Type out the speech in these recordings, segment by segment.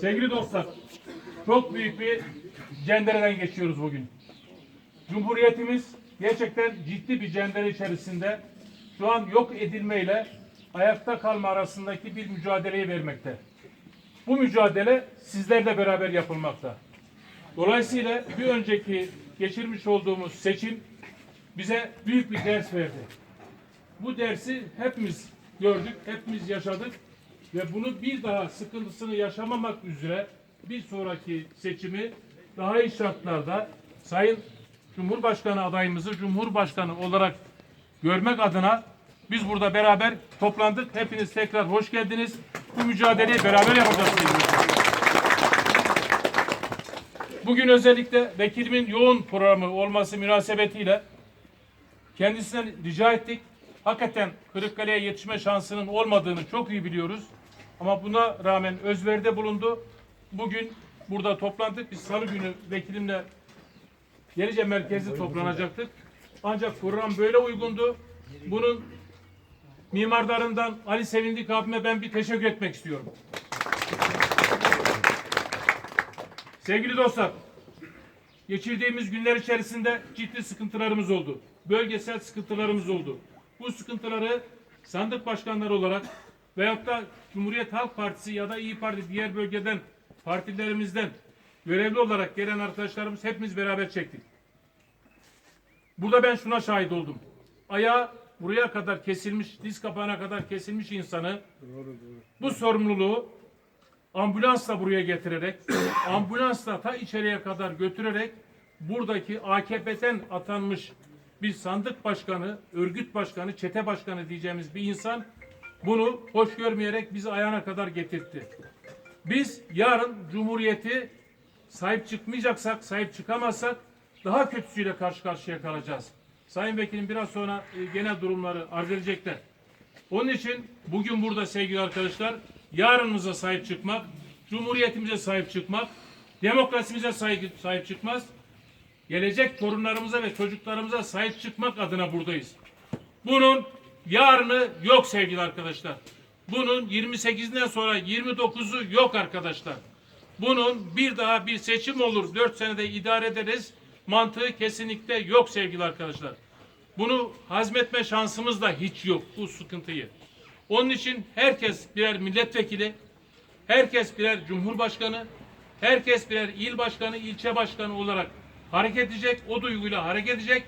Sevgili dostlar, çok büyük bir cendereden geçiyoruz bugün. Cumhuriyetimiz gerçekten ciddi bir cendere içerisinde şu an yok edilmeyle ayakta kalma arasındaki bir mücadeleyi vermekte. Bu mücadele sizlerle beraber yapılmakta. Dolayısıyla bir önceki geçirmiş olduğumuz seçim bize büyük bir ders verdi. Bu dersi hepimiz gördük, hepimiz yaşadık ve bunu bir daha sıkıntısını yaşamamak üzere bir sonraki seçimi daha iyi şartlarda Sayın Cumhurbaşkanı adayımızı Cumhurbaşkanı olarak görmek adına biz burada beraber toplandık. Hepiniz tekrar hoş geldiniz. Bu mücadeleyi beraber yapacağız. Bugün özellikle vekilimin yoğun programı olması münasebetiyle kendisinden rica ettik. Hakikaten Kırıkkale'ye yetişme şansının olmadığını çok iyi biliyoruz. Ama buna rağmen özveride bulundu. Bugün burada toplandık. Biz salı günü vekilimle Yenice merkezi toplanacaktık. Ancak program böyle uygundu. Bunun mimarlarından Ali Sevindik abime ben bir teşekkür etmek istiyorum. Sevgili dostlar, geçirdiğimiz günler içerisinde ciddi sıkıntılarımız oldu. Bölgesel sıkıntılarımız oldu. Bu sıkıntıları sandık başkanları olarak veyahut da Cumhuriyet Halk Partisi ya da İyi Parti diğer bölgeden partilerimizden görevli olarak gelen arkadaşlarımız hepimiz beraber çektik. Burada ben şuna şahit oldum. Ayağı buraya kadar kesilmiş, diz kapağına kadar kesilmiş insanı bu sorumluluğu ambulansla buraya getirerek, ambulansla ta içeriye kadar götürerek buradaki AKP'den atanmış bir sandık başkanı, örgüt başkanı, çete başkanı diyeceğimiz bir insan bunu hoş görmeyerek bizi ayağına kadar getirtti. Biz yarın Cumhuriyeti sahip çıkmayacaksak, sahip çıkamazsak daha kötüsüyle karşı karşıya kalacağız. Sayın Vekilim biraz sonra e, genel durumları arz edecekler. Onun için bugün burada sevgili arkadaşlar yarınımıza sahip çıkmak, cumhuriyetimize sahip çıkmak, demokrasimize sahip, sahip çıkmaz, gelecek torunlarımıza ve çocuklarımıza sahip çıkmak adına buradayız. Bunun yarını yok sevgili arkadaşlar. Bunun 28'inden sonra 29'u yok arkadaşlar. Bunun bir daha bir seçim olur, 4 senede idare ederiz mantığı kesinlikle yok sevgili arkadaşlar. Bunu hazmetme şansımız da hiç yok bu sıkıntıyı. Onun için herkes birer milletvekili, herkes birer cumhurbaşkanı, herkes birer il başkanı, ilçe başkanı olarak hareket edecek, o duyguyla hareket edecek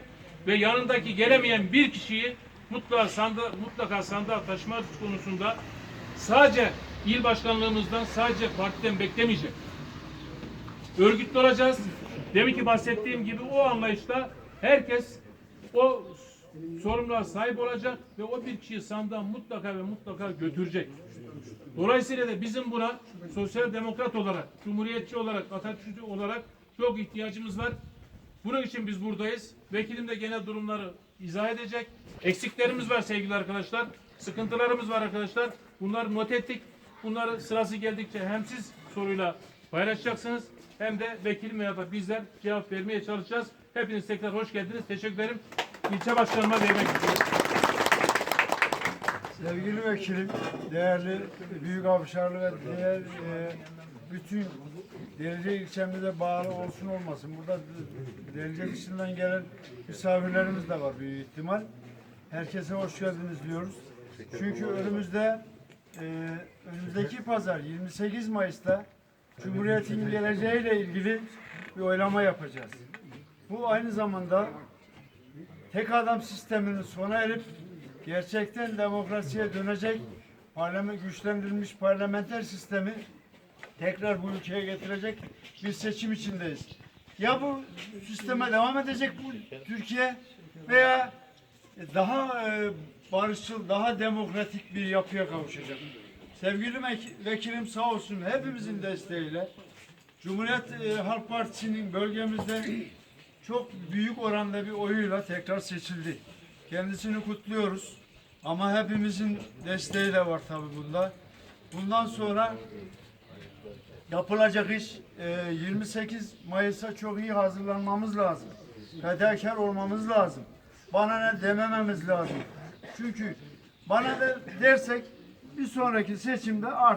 ve yanındaki gelemeyen bir kişiyi mutlaka sandığa, mutlaka sandığa taşıma konusunda sadece il başkanlığımızdan, sadece partiden beklemeyecek örgütlü olacağız. Demin ki bahsettiğim gibi o anlayışta herkes o sorumluluğa sahip olacak ve o bir kişiyi sandığa mutlaka ve mutlaka götürecek. Dolayısıyla da bizim buna sosyal demokrat olarak, cumhuriyetçi olarak, Atatürkçü olarak çok ihtiyacımız var. Bunun için biz buradayız. Vekilim de genel durumları izah edecek. Eksiklerimiz var sevgili arkadaşlar. Sıkıntılarımız var arkadaşlar. Bunları not ettik. Bunları sırası geldikçe hem siz soruyla paylaşacaksınız hem de vekilim veya da bizler cevap vermeye çalışacağız. Hepiniz tekrar hoş geldiniz. Teşekkür ederim. İlçe başkanıma değmek istiyorum. Sevgili vekilim, değerli Büyük Avşarlı ve diğer e, bütün Delice ilçemize bağlı olsun olmasın. Burada Delice dışından gelen misafirlerimiz de var büyük ihtimal. Herkese hoş geldiniz diyoruz. Çünkü önümüzde e, önümüzdeki pazar 28 Mayıs'ta Cumhuriyet'in geleceğiyle ilgili bir oylama yapacağız. Bu aynı zamanda tek adam sisteminin sona erip gerçekten demokrasiye dönecek parlament güçlendirilmiş parlamenter sistemi tekrar bu ülkeye getirecek bir seçim içindeyiz. Ya bu sisteme devam edecek bu Türkiye veya daha e, barışçıl, daha demokratik bir yapıya kavuşacak. Sevgili vekilim sağ olsun hepimizin desteğiyle Cumhuriyet e, Halk Partisi'nin bölgemizde çok büyük oranda bir oyuyla tekrar seçildi. Kendisini kutluyoruz. Ama hepimizin desteği de var tabi bunda. Bundan sonra yapılacak iş e, 28 Mayıs'a çok iyi hazırlanmamız lazım. Fedakar olmamız lazım. Bana ne demememiz lazım. Çünkü bana da dersek bir sonraki seçimde artık